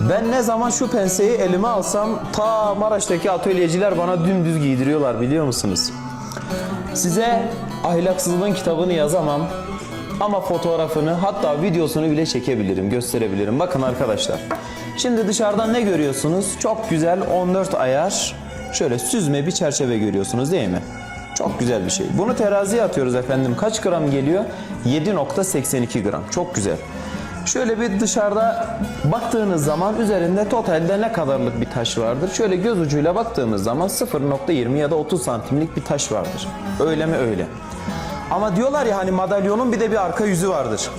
Ben ne zaman şu penseyi elime alsam ta Maraş'taki atölyeciler bana dümdüz giydiriyorlar biliyor musunuz? Size ahlaksızlığın kitabını yazamam ama fotoğrafını hatta videosunu bile çekebilirim, gösterebilirim. Bakın arkadaşlar. Şimdi dışarıdan ne görüyorsunuz? Çok güzel 14 ayar şöyle süzme bir çerçeve görüyorsunuz değil mi? Çok güzel bir şey. Bunu teraziye atıyoruz efendim. Kaç gram geliyor? 7.82 gram. Çok güzel. Şöyle bir dışarıda baktığınız zaman üzerinde totalde ne kadarlık bir taş vardır? Şöyle göz ucuyla baktığımız zaman 0.20 ya da 30 santimlik bir taş vardır. Öyle mi öyle. Ama diyorlar ya hani madalyonun bir de bir arka yüzü vardır.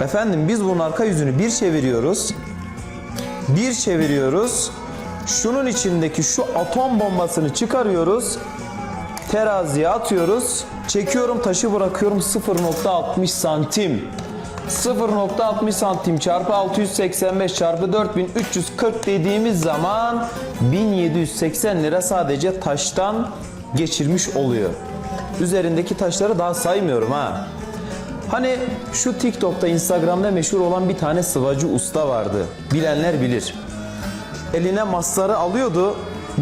Efendim biz bunun arka yüzünü bir çeviriyoruz. Bir çeviriyoruz. Şunun içindeki şu atom bombasını çıkarıyoruz. Teraziye atıyoruz. Çekiyorum taşı bırakıyorum 0.60 santim. 0.60 santim çarpı 685 çarpı 4340 dediğimiz zaman 1780 lira sadece taştan geçirmiş oluyor. Üzerindeki taşları daha saymıyorum ha. Hani şu TikTok'ta, Instagram'da meşhur olan bir tane sıvacı usta vardı. Bilenler bilir. Eline masları alıyordu.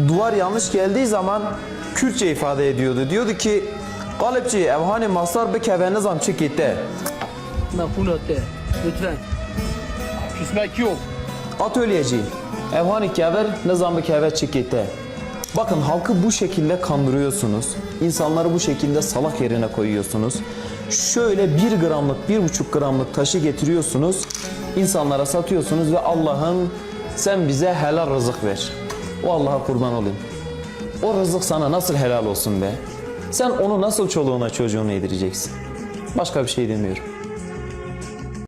Duvar yanlış geldiği zaman Kürtçe ifade ediyordu. Diyordu ki Kalıpçı evhani maslar bir kevene zamçı gitti. Mekulatte. Lütfen. Küsmek yok. Atölyeci. Evhani kever ne zambı kever çikitte. Bakın halkı bu şekilde kandırıyorsunuz. İnsanları bu şekilde salak yerine koyuyorsunuz. Şöyle 1 gramlık, 1,5 gramlık taşı getiriyorsunuz. insanlara satıyorsunuz ve Allah'ım sen bize helal rızık ver. O Allah'a kurban olayım. O rızık sana nasıl helal olsun be? Sen onu nasıl çoluğuna çocuğuna yedireceksin? Başka bir şey demiyorum.